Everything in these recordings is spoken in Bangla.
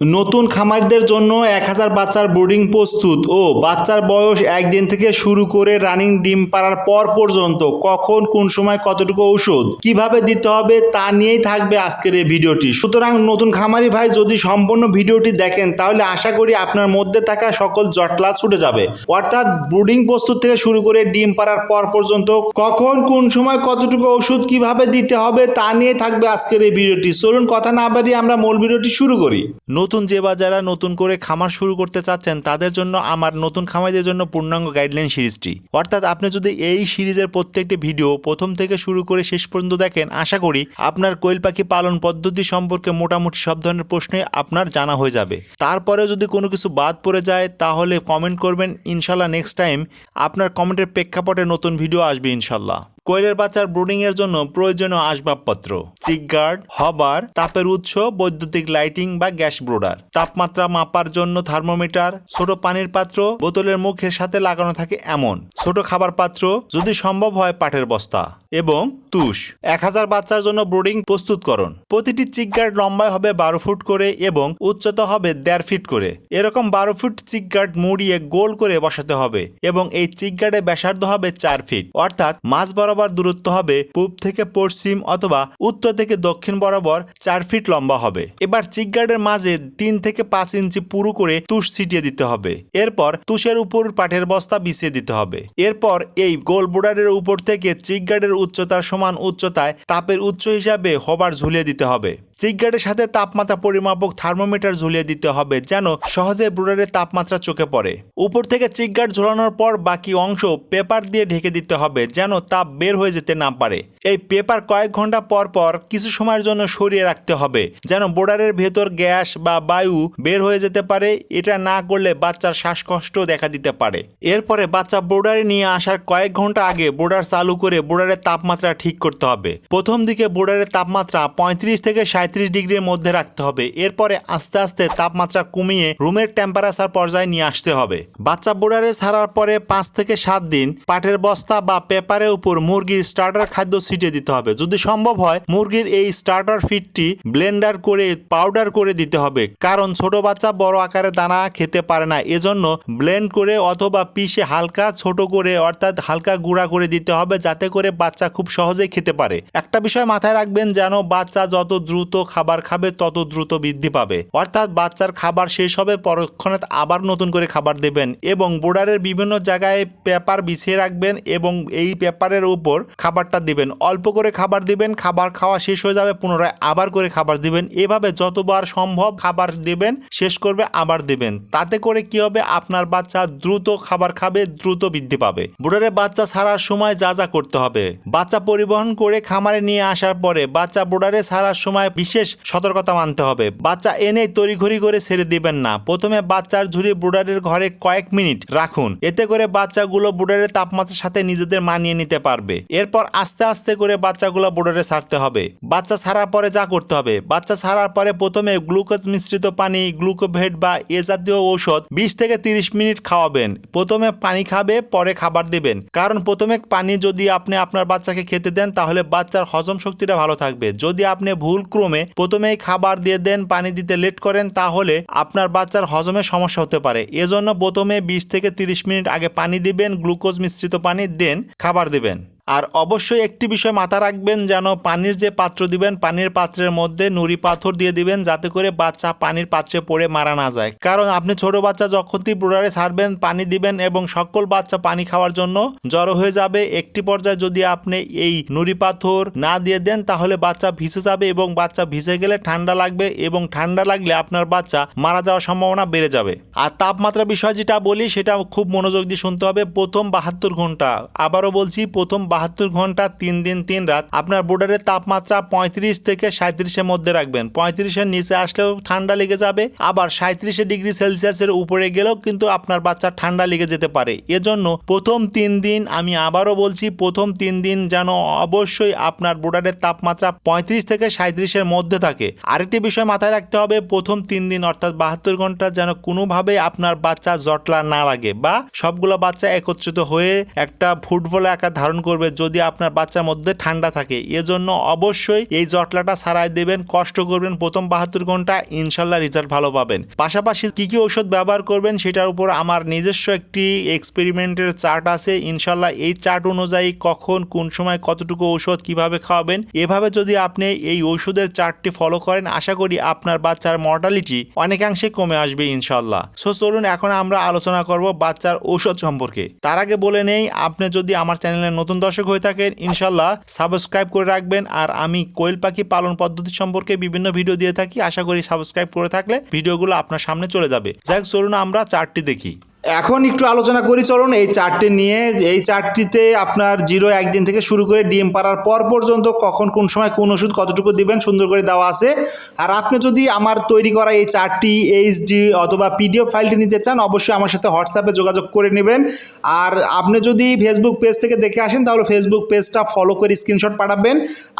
নতুন খামারিদের জন্য এক হাজার বাচ্চার ব্রুডিং প্রস্তুত ও বাচ্চার বয়স একদিন থেকে শুরু করে রানিং ডিম পাড়ার পর পর্যন্ত কখন, কোন সময় কতটুকু ঔষধ কীভাবে দিতে হবে তা নিয়েই থাকবে আজকের এই ভিডিওটি। সুতরাং নতুন খামারি ভাই যদি সম্পূর্ণ ভিডিওটি দেখেন তাহলে আশা করি আপনার মধ্যে থাকা সকল জটলা ছুটে যাবে। অর্থাৎ ব্রুডিং প্রস্তুত থেকে শুরু করে ডিম পাড়ার পর পর্যন্ত কখন, কোন সময় কতটুকু ওষুধ কীভাবে দিতে হবে তা নিয়ে থাকবে আজকের এই ভিডিওটি। চলুন কথা না বাড়িয়ে আমরা মূল ভিডিওটি শুরু করি। নতুন যে বা যারা নতুন করে খামার শুরু করতে চাচ্ছেন, তাদের জন্য আমার নতুন খামারিদের জন্য পূর্ণাঙ্গ গাইডলাইন সিরিজটি। অর্থাৎ আপনি যদি এই সিরিজের প্রত্যেকটি ভিডিও প্রথম থেকে শুরু করে শেষ পর্যন্ত দেখেন, আশা করি আপনার কোয়েল পাখি পালন পদ্ধতি সম্পর্কে মোটামুটি সব ধরনের প্রশ্নই আপনার জানা হয়ে যাবে। তারপরে যদি কোনো কিছু বাদ পড়ে যায়, তাহলে কমেন্ট করবেন। ইনশাল্লাহ নেক্সট টাইম আপনার কমেন্টের প্রেক্ষাপটে নতুন ভিডিও আসবে ইনশাল্লাহ কোয়েলের বাচ্চার ব্রুডিং এর জন্য প্রয়োজনীয় আসবাবপত্র, চিক গার্ড, হবার, তাপের উৎস, বৈদ্যুতিক লাইটিং বা গ্যাস ব্রোডার। তাপমাত্রা মাপার জন্য থার্মোমিটার, ছোট পানির পাত্র, বোতলের মুখের সাথে লাগানো থাকে এমন। ছোট খাবার পাত্র যদি সম্ভব হয় পাটের বস্তা। এবং তুষ। এক হাজার বাচ্চার জন্য ব্রুডিং প্রস্তুতকরণ প্রতিটি চিক গার্ড লম্বায় হবে বারো ফুট করে এবং উচ্চতা হবে দেড় ফিট করে। এরকম বারো ফুট চিক গার্ড মুড়িয়ে গোল করে বসাতে হবে এবং এই চিক গার্ডের ব্যাসার্ধ হবে চার ফিট। অর্থাৎ মাঝ বরাবর দূরত্ব হবে পূব থেকে পশ্চিম অথবা উত্তর থেকে দক্ষিণ বরাবর চার ফিট লম্বা হবে। এবার চিক গার্ডের মাঝে তিন থেকে পাঁচ ইঞ্চি পুরু করে তুষ ছিটিয়ে দিতে হবে। এরপর তুষের উপর পাটের বস্তা বিছিয়ে দিতে হবে। এরপর এই গোল বোর্ডারের উপর থেকে চিক গার্ডের উচ্চতার সমান উচ্চতায় তাপের উচ্চ হিসাবে হবার ঝুলিয়ে দিতে হবে। চিকগার্ডের সাথে তাপমাত্রা পরিমাপক থার্মোমিটার ঝুলিয়ে দিতে হবে যেন সহজে ব্রুডারের তাপমাত্রা চোখে পড়ে। উপর থেকে চিকগার্ড ঝোলানোর পর বাকি অংশ পেপার দিয়ে ঢেকে দিতে হবে যেন তাপ বের হয়ে যেতে না পারে। এই পেপার কয়েক ঘণ্টা পর পর কিছু সময়ের জন্য সরিয়ে রাখতে হবে, যেন বোর্ডারের ভেতর গ্যাস বা বায়ু বের হয়ে যেতে পারে। এটা না করলে বাচ্চার শ্বাসকষ্ট দেখা দিতে পারে। এরপরে বাচ্চা বোর্ডারে নিয়ে আসার কয়েক ঘণ্টা আগে বোর্ডার চালু করে বোর্ডারের তাপমাত্রা ঠিক করতে হবে। প্রথম দিকে বোর্ডারের তাপমাত্রা পঁয়ত্রিশ থেকে সাঁত্রিশ ডিগ্রির মধ্যে রাখতে হবে। এরপরে আস্তে আস্তে তাপমাত্রা কমিয়ে রুমের টেম্পারেচার পর্যায়ে নিয়ে আসতে হবে। বাচ্চা বোর্ডারে ছাড়ার পরে পাঁচ থেকে সাত দিন পাটের বস্তা বা পেপারের উপর মুরগির স্টার্টার খাদ্য ছিটিয়ে দিতে হবে। যদি সম্ভব হয়, মুরগির এই স্টার্টার ফিডটি ব্লেন্ডার করে পাউডার করে দিতে হবে। কারণ ছোট বাচ্চা বড় আকারে দানা খেতে পারে না। এজন্য ব্লেন্ড করে অথবা পিষে হালকা ছোট করে, অর্থাৎ হালকা গুঁড়া করে দিতে হবে, যাতে করে বাচ্চা খুব সহজেই খেতে পারে। একটা বিষয় মাথায় রাখবেন, যেন বাচ্চা যত দ্রুত খাবার খাবে, তত দ্রুত বৃদ্ধি পাবে। অর্থাৎ বাচ্চার খাবার শেষ হবে, পরক্ষণে আবার নতুন করে খাবার দেবেন এবং বোর্ডারের বিভিন্ন জায়গায় পেপার বিছিয়ে রাখবেন এবং এই পেপারের উপর খাবারটা দিবেন। অল্প করে খাবার দিবেন, খাবার খাওয়া শেষ হয়ে যাবে, পুনরায় আবার করে খাবার দিবেন। এভাবে যতবার সম্ভব খাবার দিবেন, শেষ করবে, আবার দিবেন। তাতে করে কি হবে? আপনার বাচ্চা দ্রুত খাবার খাবে, দ্রুত বৃদ্ধি পাবে। বুড়ারে বাচ্চা ছাড়ার সময় যা যা করতে হবে। বাচ্চা পরিবহন করে খামারে নিয়ে আসার পরে বাচ্চা বোর্ডারে ছাড়ার সময় বিশেষ সতর্কতা মানতে হবে। বাচ্চা এনে তড়িঘড়ি করে ছেড়ে দিবেন না। প্রথমে বাচ্চার ঝুড়ি বুডারের ঘরে কয়েক মিনিট রাখুন। এতে করে বাচ্চাগুলো বুডারের তাপমাত্রার সাথে নিজেদের মানিয়ে নিতে পারবে। এরপর আস্তে আস্তে করে বাচ্চাগুলো বোর্ডারে ছাড়তে হবে। বাচ্চা ছাড়ার পরে যা করতে হবে? বাচ্চা ছাড়ার পরে প্রথমে গ্লুকোজ মিশ্রিত পানি, গ্লুকোভেট বা এ জাতীয় ঔষধ বিশ থেকে তিরিশ মিনিট খাওয়াবেন। প্রথমে পানি খাবে, পরে খাবার দিবেন। কারণ প্রথমে পানি যদি আপনি আপনার বাচ্চাকে খেতে দেন, তাহলে বাচ্চার হজম শক্তিটা ভালো থাকবে। যদি আপনি ভুল ক্রমে প্রথমেই খাবার দিয়ে দেন, পানি দিতে লেট করেন, তাহলে আপনার বাচ্চার হজমে সমস্যা হতে পারে। এজন্য প্রথমে বিশ থেকে তিরিশ মিনিট আগে পানি দিবেন, গ্লুকোজ মিশ্রিত পানি দেন, খাবার দিবেন। আর অবশ্যই একটি বিষয় মাথা রাখবেন যেন পানির যে পাত্র দিবেন, পানির পাত্রের মধ্যে নুড়ি পাথর দিয়ে দিবেন যাতে করে বাচ্চা পানির পাত্রে পড়ে মারা না যায়। কারণ আপনি ছোট বাচ্চা যখনই ব্রোডারে ছাড়বেন, পানি দিবেন এবং সকল বাচ্চা পানি খাওয়ার জন্য জড়ো হয়ে যাবে। একটি পর্যায়ে যদি আপনি এই নুড়ি পাথর না দিয়ে দেন, তাহলে বাচ্চা ভিজে যাবে এবং বাচ্চা ভিজে গেলে ঠান্ডা লাগবে এবং ঠান্ডা লাগলে আপনার বাচ্চা মারা যাওয়ার সম্ভাবনা বেড়ে যাবে। আর তাপমাত্রা বিষয় যেটা বলি সেটা খুব মনোযোগ দিয়ে শুনতে হবে। প্রথম বাহাত্তর ঘণ্টা। আবারও বলছি, প্রথম বাহাত্তর ঘণ্টা তিন দিন তিন রাত আপনার বোর্ডারের তাপমাত্রা পঁয়ত্রিশ থেকে সাঁত্রিশের মধ্যে রাখবেন। পঁয়ত্রিশের নিচে আসলেও ঠান্ডা লেগে যাবে, আবার সাঁত্রিশে ডিগ্রি সেলসিয়াসের উপরে গেলেও কিন্তু আপনার বাচ্চা ঠান্ডা লেগে যেতে পারে। এজন্য প্রথম তিন দিন, আমি আবারও বলছি, প্রথম তিন দিন যেন অবশ্যই আপনার বোর্ডারের তাপমাত্রা পঁয়ত্রিশ থেকে সাঁত্রিশের মধ্যে থাকে। আরেকটি বিষয় মাথায় রাখতে হবে, প্রথম তিন দিন অর্থাৎ বাহাত্তর ঘণ্টা যেন কোনোভাবে আপনার বাচ্চা জটলা না লাগে বা সবগুলো বাচ্চা একত্রিত হয়ে একটা ফুটবল আকার ধারণ করবে যদি আপনার বাচ্চার মধ্যে ঠান্ডা থাকে, এজন্য অবশ্যই এই জটলাটা সারাই দেবেন, কষ্ট করবেন, প্রথম বাহাত্তর ঘণ্টা ইনশাল্লাহ রেজাল্ট ভালো পাবেন। পাশাপাশি কি কি ঔষধ ব্যবহার করবেন সেটার উপর আমার নিজস্ব একটি এক্সপেরিমেন্টের চার্ট আছে। ইনশাল্লাহ এই চার্ট অনুযায়ী কখন, কোন সময় কতটুকু ঔষধ কীভাবে খাওয়াবেন, এভাবে যদি আপনি এই ঔষধের চার্টটি ফলো করেন, আশা করি আপনার বাচ্চার মর্টালিটি অনেকাংশে কমে আসবে ইনশাল্লাহ। সো চলুন এখন আমরা আলোচনা করব বাচ্চার ঔষধ সম্পর্কে। তার আগে বলে নেই, আপনি যদি আমার চ্যানেলের নতুন দর্শক হয়ে থাকেন ইনশাল্লাহ সাবস্ক্রাইব করে রাখবেন। আর আমি কোয়েল পাখি পালন পদ্ধতি সম্পর্কে বিভিন্ন ভিডিও দিয়ে থাকি। আশা করি সাবস্ক্রাইব করে থাকলে ভিডিওগুলো আপনার সামনে চলে যাবে। যাই হোক, চলুন আমরা চারটি দেখি। এখন একটু আলোচনা করি, চলুন এই চারটি নিয়ে। এই চারটিতে আপনার জিরো একদিন থেকে শুরু করে ডিম পাড়ার পর পর্যন্ত কখন কোন সময় কোন ওষুধ কতটুকু দিবেন সুন্দর করে দেওয়া আছে। আর আপনি যদি আমার তৈরি করা এই চার্টটি এইচডি অথবা পিডিএফ ফাইলটি নিতে চান, অবশ্যই আমার সাথে হোয়াটসঅ্যাপে যোগাযোগ করে নেবেন। আর আপনি যদি ফেসবুক পেজ থেকে দেখে আসেন, তাহলে ফেসবুক পেজটা ফলো করে স্ক্রিনশট পাঠাবেন।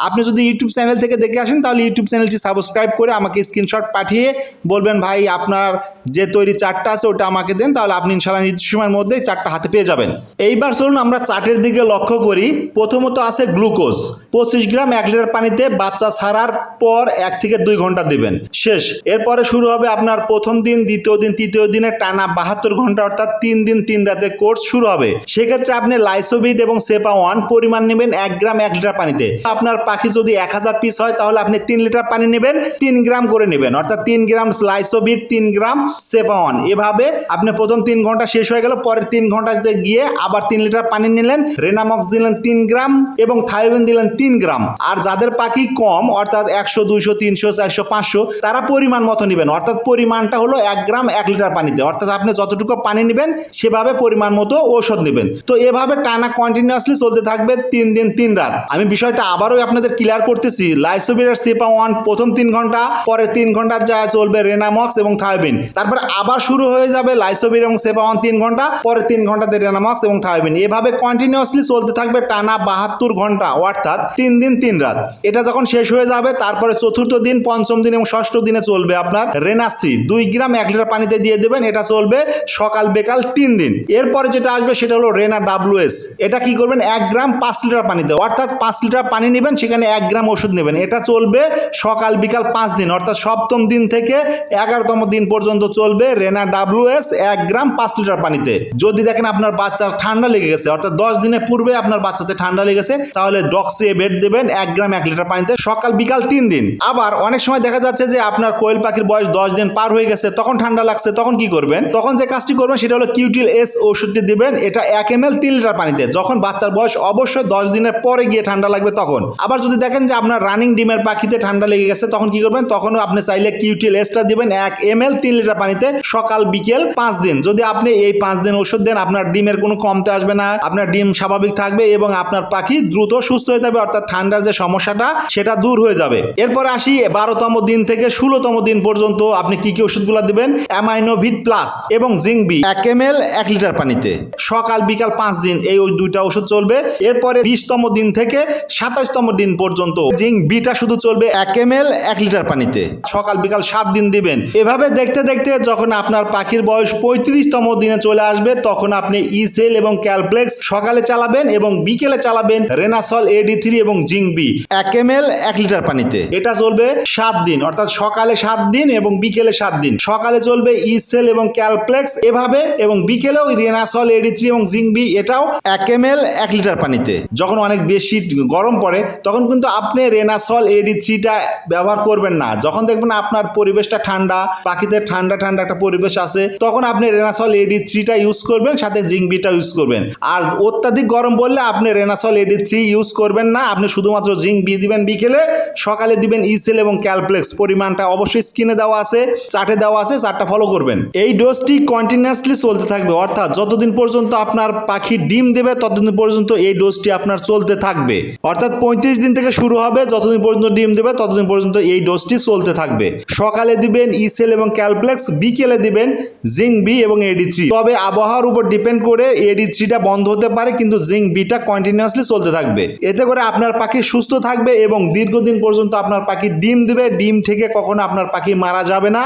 আপনি যদি ইউটিউব চ্যানেল থেকে দেখে আসেন, তাহলে ইউটিউব চ্যানেলটি সাবস্ক্রাইব করে আমাকে স্ক্রিনশট পাঠিয়ে বলবেন, ভাই, আপনার যে তৈরি চারটা আছে, ওটা আমাকে দেন। তাহলে আপনি ইনশাল্লাহ নির্দিষ্ট সময়ের মধ্যে চারটা হাতে পেয়ে যাবেন। এইবার চলুন আমরা চার্টের দিকে লক্ষ্য করি। প্রথমত আছে গ্লুকোজ। পঁচিশ গ্রাম এক লিটার পানিতে বাচ্চা ছাড়ার পর এক থেকে দুই ঘণ্টা দিবেন। শেষ। এরপরে শুরু হবে আপনার প্রথম দিন, দ্বিতীয় দিন, তৃতীয় দিনে টানা বাহাত্তর ঘণ্টা, অর্থাৎ তিন দিন, তিন রাতে কোর্স শুরু হবে। সেক্ষেত্রে আপনি লাইসোবিট এবং সেপা ওয়ান পরিমাণ নেবেন এক গ্রাম এক লিটার পানিতে। আপনার পাখি যদি এক হাজার পিস হয়, তাহলে আপনি তিন লিটার পানি নেবেন, তিন গ্রাম করে নেবেন। অর্থাৎ তিন গ্রাম লাইসোবিট তিন গ্রাম সেপা ওয়ান। এভাবে আপনি প্রথম তিন ঘণ্টা শেষ হয়ে গেল, পরের তিন ঘন্টাতে গিয়ে আবার তিন লিটার পানি নিলেন, রেনামক্স দিলেন তিন গ্রাম এবং থাইবেন দিলেন তিন গ্রাম। আর যাদের পাখি কম, অর্থাৎ একশো, দুইশো, তিনশো, চারশো, পাঁচশো, তারা পরিমাণ মতো নেবেন। অর্থাৎ পরিমাণটা হলো এক গ্রাম, এক লিটার পানিতে। অর্থাৎ আপনি যতটুকু পানি নেবেন, সেভাবে পরিমাণ মতো ঔষধ নেবেন। তো এভাবে টানা কন্টিনিউয়াসলি চলতে থাকবে তিন দিন, তিন রাত। আমি বিষয়টা আবারও আপনাদের ক্লিয়ার করতেছি। লাইসোবিটার সেপা ওয়ান প্রথম তিন ঘণ্টা পরে তিন ঘণ্টার যা চলবে রেনামক্স এবং থাইবিন তারপর আবার শুরু হয়ে যাবে লাইসোবির এবং সেপা ওয়ান তিন ঘণ্টা পরে তিন ঘন্টাতে রেনামক্স এবং থাইবিন এভাবে কন্টিনিউয়াসলি চলতে থাকবে টানা বাহাত্তর ঘণ্টা, অর্থাৎ তিন দিন, তিন রাত। এটা যখন শেষ হয়ে যাবে, তারপরে চতুর্থ দিন, পঞ্চম দিন এবং ষষ্ঠ দিনে চলবে আপনার রেনাসি দুই গ্রাম এক লিটার পানিতে দিয়ে দেবেন, এটা চলবে সকাল বেকাল তিন দিন। এরপরে যেটা আসবে, সেটা হলো রেনা ডাব্লুএস এটা কি করবেন? এক গ্রাম পাঁচ লিটার পানিতে অর্থাৎ পাঁচ লিটার পানি নেবেন, সেখানে এক গ্রাম ওষুধ নেবেন। এটা চলবে সকাল বিকাল পাঁচ দিন। অর্থাৎ সপ্তম দিন থেকে এগারোতম দিন পর্যন্ত চলবে রেনা ডাব্লুএস এক গ্রাম পাঁচ লিটার পানিতে। যদি দেখেন আপনার বাচ্চার ঠান্ডা লেগে গেছে, অর্থাৎ দশ দিনের পূর্বে আপনার বাচ্চাতে ঠান্ডা লেগেছে তাহলে ডক্সিয়ে বেড দেবেন, এক গ্রাম এক লিটার পানিতে, সকাল বিকাল তিন দিন। আবার অনেক সময় দেখা যাচ্ছে যে আপনার কোয়েল পাখির বয়স দশ দিন পার হয়ে গেছে, তখন ঠান্ডা লাগছে, তখন কি করবেন? তখন যে কাজটি করবেন সেটা হলো কিউটিল এস ওষুধটি দিবেন, এটা এক এম এল তিন লিটার পানিতে। যখন বাচ্চার বয়স অবশ্যই দশ দিনের পরে গিয়ে ঠান্ডা লাগবে তখন। আবার যদি দেখেন যে আপনার রানিং ডিমের পাখিতে ঠান্ডা লেগে গেছে, তখন কি করবেন? তখনও আপনি চাইলে কিউটিল এসটা দিবেন, এক এম এল তিন লিটার পানিতে, সকাল বিকেল পাঁচ দিন। যদি আপনি এই পাঁচ দিন ওষুধ দেন, আপনার ডিমের কোনো কমতে আসবে না, আপনার ডিম স্বাভাবিক থাকবে এবং আপনার পাখি দ্রুত সুস্থ হয়ে যাবে, অর্থাৎ ঠান্ডার যে সমস্যাটা, সেটা দূর হয়ে যাবে। এরপর আসি, বারোতম দিন থেকে ষোলোতম দিন পর্যন্ত আপনি কি কি ওষুধগুলো দিবেন? অ্যামাইনোভিট প্লাস এবং জিঙ্ক বি এক এম এল এক লিটার পানিতে। সকাল, বিকাল পাঁচ দিন এই ওই দুইটা ওষুধ চলবে। এরপরে বিশতম দিন থেকে সাতাশতম দিন পর্যন্ত জিঙ্ক বিটা শুধু চলবে এক এম এল এক লিটার পানিতে। সকাল, বিকাল সাত দিন দিবেন। এভাবে দেখতে দেখতে যখন আপনার পাখির বয়স পঁয়ত্রিশতম দিনে চলে আসবে তখন আপনি ইসেল এবং ক্যালপ্লেক্স সকালে চালাবেন এবং বিকেলে চালাবেন রেনাসল এডি থ্রি এবং জিঙ্ক বি এক এম এল এক লিটার পানিতে। এটা চলবে সাত দিন অর্থাৎ সকালে সাত দিন এবং বিকেলে সাত দিন। সকালে চলবে ইসেল এবং ক্যালপ্লেক্স এভাবে এবং বিকেলেও রেনাসল এডি থ্রি এবং জিঙ্ক বি এটাও এক এম এল এক লিটার পানিতে। যখন অনেক বেশি গরম পড়ে তখন কিন্তু আপনি রেনাসল এডি থ্রিটা ব্যবহার করবেন না। যখন দেখবেন আপনার পরিবেশটা ঠান্ডা পাখিদের ঠান্ডা ঠান্ডা একটা পরিবেশ আছে তখন আপনি রেনাসল এডি থ্রিটা ইউজ করবেন, সাথে জিঙ্ক বিটা ইউজ করবেন। আর অত্যাধিক গরম পড়লে আপনি রেনাসল এডি থ্রি ইউজ করবেন না। আপনি শুধুমাত্র জিঙ্ক বি দিবেন বিকেলে, সকালে দিবেন ইসেল এবং ক্যালপ্লেক্স পরিমাণটা অবশ্যই স্কিনে দেওয়া আছে চার্টে দেওয়া আছে চার্টটা ফলো করবেন। এই ডোজটি কন্টিনিউয়াসলি চলতে থাকবে, অর্থাৎ যতদিন পর্যন্ত আপনার পাখি ডিম দেবে, ততদিন পর্যন্ত এই ডোজটি আপনার চলতে থাকবে। অর্থাৎ পঁয়ত্রিশ দিন থেকে শুরু হবে, যতদিন পর্যন্ত ডিম দেবে, ততদিন পর্যন্ত এই ডোজটি চলতে থাকবে। সকালে দিবেন ইসেল এবং ক্যালপ্লেক্স বিকেলে দিবেন জিঙ্ক বি এবং এডি থ্রি তবে আবহাওয়ার উপর ডিপেন্ড করে এডি থ্রিটা বন্ধ হতে পারে, কিন্তু জিঙ্ক বিটা কন্টিনিউয়াসলি চলতে থাকবে। এতে করে আপনার পাখি সুস্থ থাকবে এবং দীর্ঘদিন পর্যন্ত আপনার পাখি ডিম দিবে। ডিম থেকে কখনো আপনার পাখি মারা যাবে না।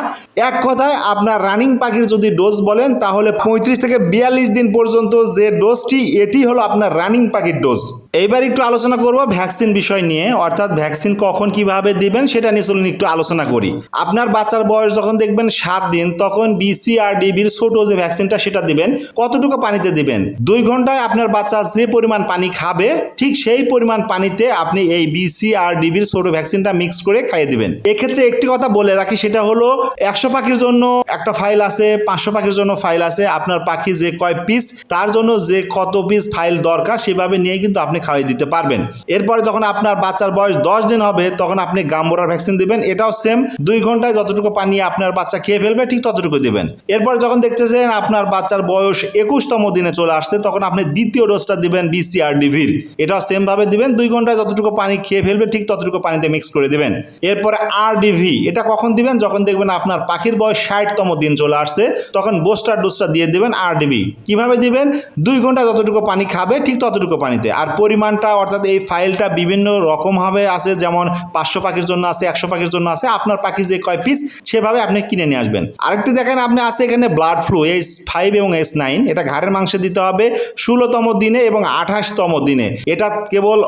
এক কথায়, আপনার রানিং পাখির যদি ডোজ বলেন, তাহলে পঁয়ত্রিশ থেকে বিয়াল্লিশ দিন পর্যন্ত যে ডোজটি এটি হলো আপনার রানিং পাখির ডোজ এইবার একটু আলোচনা করব ভ্যাকসিন বিষয় নিয়ে। অর্থাৎ ভ্যাকসিন কখন কীভাবে দিবেন, সেটা নিয়ে চলুন একটু আলোচনা করি। আপনার বাচ্চার বয়স যখন দেখবেন সাত দিন, তখন বিসিআরডিবির ছোট যে ভ্যাকসিনটা সেটা দিবেন, কতটুকু পানিতে দিবেন? দুই ঘন্টায় আপনার বাচ্চা যে পরিমাণ পানি খাবে, ঠিক সেই পরিমাণ পানিতে আপনি এই বিসিআরডিবির ছোট ভ্যাকসিনটা মিক্স করে খাইয়ে দিবেন। এক্ষেত্রে একটি কথা বলে রাখি, সেটা হলো একশো পাখির জন্য একটা ফাইল আছে, পাঁচশো পাখির জন্য ফাইল আছে, আপনার পাখি যে কয় পিস তার জন্য যে কত পিস ফাইল দরকার, সেভাবে নিয়ে কিন্তু আপনি খাওয়াই দিতে পারবেন। এরপরে যখন আপনার বাচ্চার বয়স দশ দিন হবে, তখন আপনি গাম্বোরার ভ্যাকসিন দিবেন, এটাও সেম দুই ঘন্টায় যতটুকু পানি আপনার বাচ্চা খেয়ে ফেলবে, ঠিক ততটুকু দিবেন। এরপর যখন দেখতেছেন আপনার বাচ্চার বয়স একুশতম দিনে চলে আসছে, তখন আপনি দ্বিতীয় ডোজটা দিবেন বিসিআরডিভির এটাও সেমভাবে দিবেন, দুই ঘন্টায় যতটুকু পানি খেয়ে ফেলবে, ঠিক ততটুকু পানিতে মিক্স করে দিবেন। এরপরে আরডিভি এটা কখন দিবেন? যখন দেখবেন আপনার পাখির বয়স ষাটতম দিন চলে আসছে, তখন বোস্টার ডোজটা দিয়ে দিবেন আরডিবি কীভাবে দিবেন? দুই ঘণ্টা যতটুকু পানি খাবে, ঠিক ততটুকু পানিতে। আর পরিমাণটা, অর্থাৎ এই ফাইলটা বিভিন্ন রকমভাবে আছে, যেমন পাঁচশো পাখির জন্য আছে, একশো পাখির জন্য আছে, আপনার পাখি যে কয় পিস সেভাবে আপনি কিনে নিয়ে আসবেন। আরেকটি দেখেন, আপনি আছে এখানে ব্লাড ফ্লু এস ফাইভ এবং এস নাইন এটা ঘাড়ের মাংসে দিতে হবে, ষোলোতম দিনে এবং আঠাশতম দিনে। এটা কেবল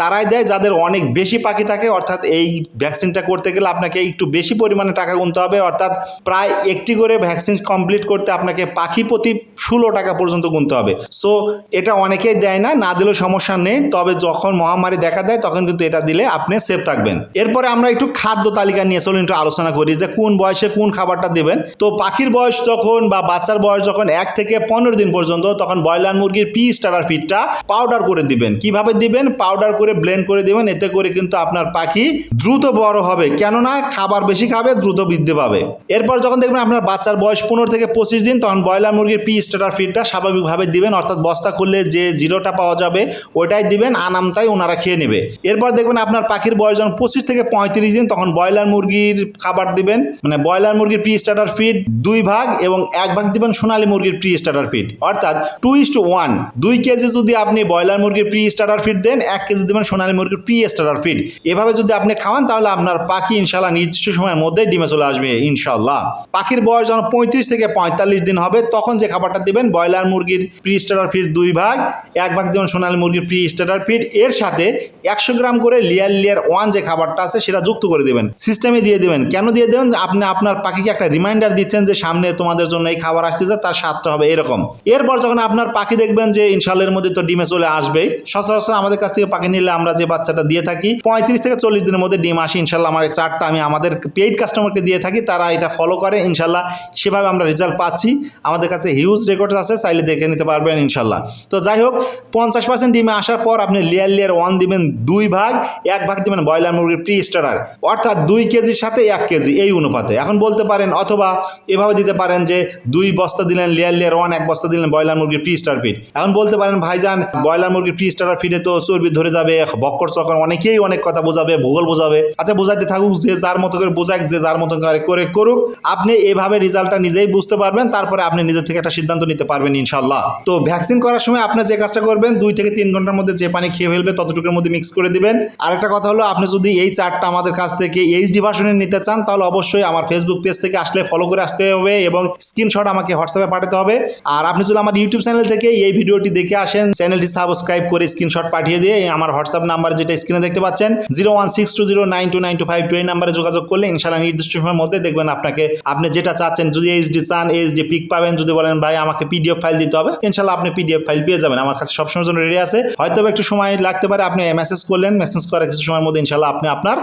তারাই দেয় যাদের অনেক বেশি পাখি থাকে, অর্থাৎ এই ভ্যাকসিনটা করতে গেলে আপনাকে একটু বেশি পরিমাণে টাকা গুনতে হবে, অর্থাৎ প্রায় একটি করে ভ্যাকসিন কমপ্লিট করতে আপনাকে পাখি প্রতি ষোলো টাকা পর্যন্ত গুনতে হবে। সো এটা অনেকেই দেয় না না দিলেও সমস্যা নেই, তবে যখন মহামারী দেখা দেয়, তখন কিন্তু এটা দিলে আপনি সেফ থাকবেন। এরপরে আমরা একটু খাদ্য তালিকা নিয়ে চলুন, একটু আলোচনা করি যে কোন বয়সে কোন খাবারটা দেবেন। তো পাখির বয়স যখন বা বাচ্চার বয়স যখন এক থেকে পনেরো দিন পর্যন্ত, তখন ব্রয়লার মুরগির পি স্টারার ফিডটা পাউডার করে দিবেন। কীভাবে দিবেন? পাউডার করে ব্লেন্ড করে দিবেন, এতে করে কিন্তু আপনার পাখি দ্রুত বড় হবে। কেননা, খাবার বেশি খাবে, দ্রুত বৃদ্ধি পাবে। এরপর যখন দেখবেন আপনার বাচ্চার বয়স পনেরো থেকে পঁচিশ দিন, তখন ব্রয়লার মুরগির পি স্টারার ফিডটা স্বাভাবিকভাবে দিবেন, অর্থাৎ বস্তা খুললে যে জিরোটা পাওয়া যাবে, ওইটাই দিবেন আনামতাই ওনারা খেয়ে নেবে। এরপর দেখবেন আপনার পাখির বয়স যখন পঁচিশ থেকে পঁয়ত্রিশ দিন, তখন ব্রয়লার মুরগির খাবার দিবেন। মানে ব্রয়লার মুরগির পি স্টার্টার ফিড দুই ভাগ এবং এক ভাগ দিবেন সোনালী মুরগির প্রি স্টার্টার ফিড অর্থাৎ টু ইস টু ওয়ান দুই কেজি যদি আপনি ব্রয়লার মুরগির প্রি স্টার্টার ফিড দেন, এক কেজি দেবেন সোনালী মুরগির প্রি স্টার্টার ফিড এভাবে যদি আপনি খাওয়ান, তাহলে আপনার পাখি ইনশাল্লাহ নির্দিষ্ট সময়ের মধ্যে ডিমে চলে আসবে ইনশাল্লাহ পাখির বয়স যখন পঁয়ত্রিশ থেকে পঁয়তাল্লিশ দিন হবে, তখন যে খাবারটা দিবেন, ব্রয়লার মুরগির প্রি স্টার্টার ফিড দুই ভাগ, এক ভাগ দেবেন সোনালী মুরগির প্রি স্টার্টার ফিড এর সাথে একশো গ্রাম করে লিয়ার লিয়ার ওয়ান যে খাবারটা আছে, সেটা যুক্ত করে দেবেন। সিস্টেমে দিয়ে দেবেন। কেন দিয়ে দেবেন? আপনি আপনার পাখিকে একটা রিমাইন্ডার দিচ্ছেন যে সামনে তোমাদের জন্য এই খাবার আসতেছে তার স্বাদটা হবে এরকম। এরপর যখন আপনার পাখি দেখবেন যে ইনশাল্লের মধ্যে তো ডিমে চলে আসবেই সচরাচর আমাদের কাছ থেকে পাখি নিলে আমরা যে বাচ্চাটা দিয়ে থাকি, পঁয়ত্রিশ থেকে চল্লিশ দিনের মধ্যে ডিম আসে, ইনশাল্লাহ আমার চারটা আমি আমাদের পেইড কাস্টমারকে দিয়ে থাকি, তারা এটা ফলো করে, ইনশাল্লাহ সেভাবে আমরা রেজাল্ট পাচ্ছি। আমাদের কাছে হিউজ রেকর্ড আছে, চাইলে দেখে নিতে পারবেন ইনশাল্লাহ। তো যাই হোক, পঞ্চাশ পার্সেন্ট ডিমে আসার পর আপনি লেয়ার লেয়ার ওয়ান দিবেন দুই ভাগ, এক ভাগ দিবেন ব্রয়লার মুরগির প্রি স্টারার অর্থাৎ দুই কেজির সাথে এক কেজি, এই অনুপাতে। এখন বলতে পারেন অথবা এভাবে দিতে পারেন যে দুই বস্তা দিলেন, লেয়ার লেয়ার ওয়ান, এক বস্তা দিলেন ব্রয়লার মুরগির ফ্রি স্টার ফিড। এখন বলতে পারেন, ভাইজান, ব্রয়লার মুরগির ফ্রি স্টার ফিডে তো চর্বি ধরে যাবে, বক্কর চকর অনেকেই অনেক কথা বোঝাবে, ভূগোল বোঝাবে। আচ্ছা বোঝাতে থাকুক, যে যার মতো করে বোঝাক, যে যার মতো করে করে করুক, আপনি এভাবে রেজাল্টটা নিজেই বুঝতে পারবেন, তারপরে আপনি নিজের থেকে একটা সিদ্ধান্ত নিতে পারবেন ইনশাল্লাহ তো ভ্যাকসিন করার সময় আপনি যে কাজটা করবেন, দুই থেকে তিন ঘণ্টার মধ্যে যে পানি খেয়ে ফেলবে, ততটুকুর মধ্যে মিক্স করে দিবেন। আরেকটা কথা হলো, আপনি যদি এই চারটা আমাদের কাছ থেকে এইচডি ভার্সনে নিতে চান, তাহলে অবশ্যই আমার ফেসবুক পেজ থেকে আসলে ফলো করে আসতে হবে এবং স্ক্রিনশট আমাকে হোয়াটসঅ্যাপে পাঠাতে হবে। আর আপনি যদি আমার ইউটিউব চ্যানেল থেকে এই ভিডিওটি দেখে আসেন চ্যানেলটি সাবস্ক্রাইব করে স্ক্রিনশট পাঠিয়ে দিয়ে আমার হোয়াটসঅ্যাপ নাম্বার যেটা স্ক্রিনে দেখতে পাচ্ছেন zero one six two zero nine two nine two five two এই নাম্বারে যোগাযোগ করলে ইনশাল্লাহ নির্দিষ্ট সময়ের মধ্যে দেখবেন আপনাকে, আপনি যেটা চাচ্ছেন, যদি এইচডি চান এইচডি পিক পাবেন, যদি বলেন, ভাই, আমাকে পিডিএফ ফাইল দিতে হবে ইনশাল্লাহ আপনি পিডিএফ ফাইল পেয়ে যাবেন। আমার কাছে সবসময় জন্য রেডি আছে। হয়তো একটু সময় লাগতে পারে, আপনি মেসেজ করলেন মেসেজ করার কিছু সময়ের মধ্যে ইনশাল্লাহ আপনি আপনার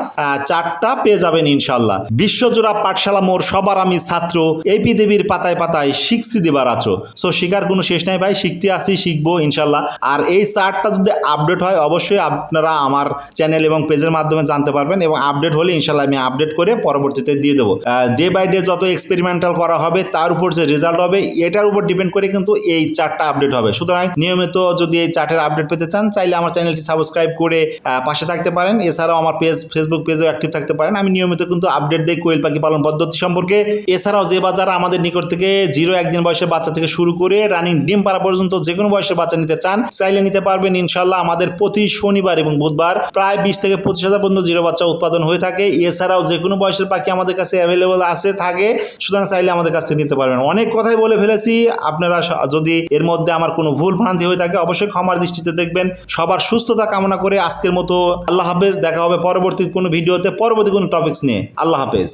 চারটা পেয়ে যাবেন ইনশাল্লাহ বিশ্বজোড়া পাঠশালা মোর সবার আমি ছাত্র এই পৃথিবীর পাতায় পাতায় শিখছি দিবার আছো সো শিখার কোনো শেষ নাই ভাই, শিখতে আসি, শিখব, ইনশাল্লাহ। আর এই চার্টটা যদি আপডেট হয়, অবশ্যই আপনারা আমার চ্যানেল এবং পেজের মাধ্যমে জানতে পারবেন এবং আপডেট হলে ইনশাল্লাহ আমি আপডেট করে পরবর্তীতে দিয়ে দেবো। ডে বাই ডে যত এক্সপেরিমেন্টাল করা হবে, তার উপর যে রেজাল্ট হবে, এটার উপর ডিপেন্ড করে কিন্তু এই চার্টটা আপডেট হবে। সুতরাং নিয়মিত যদি এই চার্টের আপডেট পেতে চান, চাইলে আমার চ্যানেলটি সাবস্ক্রাইব করে পাশে থাকতে পারেন। এছাড়াও আমার পেজ ফেসবুক পেজেও অ্যাক্টিভ থাকতে পারেন। আমি নিয়মিত কিন্তু আপডেট দিই কোয়েল পাখি পালন পদ্ধতি সম্পর্কে। এছাড়াও যে বাজার আমাদের নিকট থেকে জিরো একদিন বয়সের বাচ্চা থেকে শুরু করে রানিং ডিম পাড়া পর্যন্ত যে কোনো বয়সের বাচ্চা নিতে চান, চাইলে নিতে পারবেন ইনশাল্লাহ আমাদের প্রতি শনিবার এবং বুধবার প্রায় বিশ থেকে পঁচিশ হাজার পর্যন্ত জিরো বাচ্চা উৎপাদন হয়ে থাকে। এছাড়াও যে কোনো বয়সের পাখি আমাদের কাছে অ্যাভেলেবল আছে, থাকে। সুতরাং চাইলে আমাদের কাছ থেকে নিতে পারবেন। অনেক কথাই বলে ফেলেছি। আপনারা যদি এর মধ্যে আমার কোনো ভুল ভ্রান্তি হয়ে থাকে, অবশ্যই ক্ষমার দৃষ্টিতে দেখবেন। সবার সুস্থতা কামনা করে আজকের মতো আল্লাহ হাফেজ। দেখা হবে পরবর্তী কোনো ভিডিওতে, পরবর্তী কোনো টপিকস নিয়ে। আল্লাহ হাফেজ।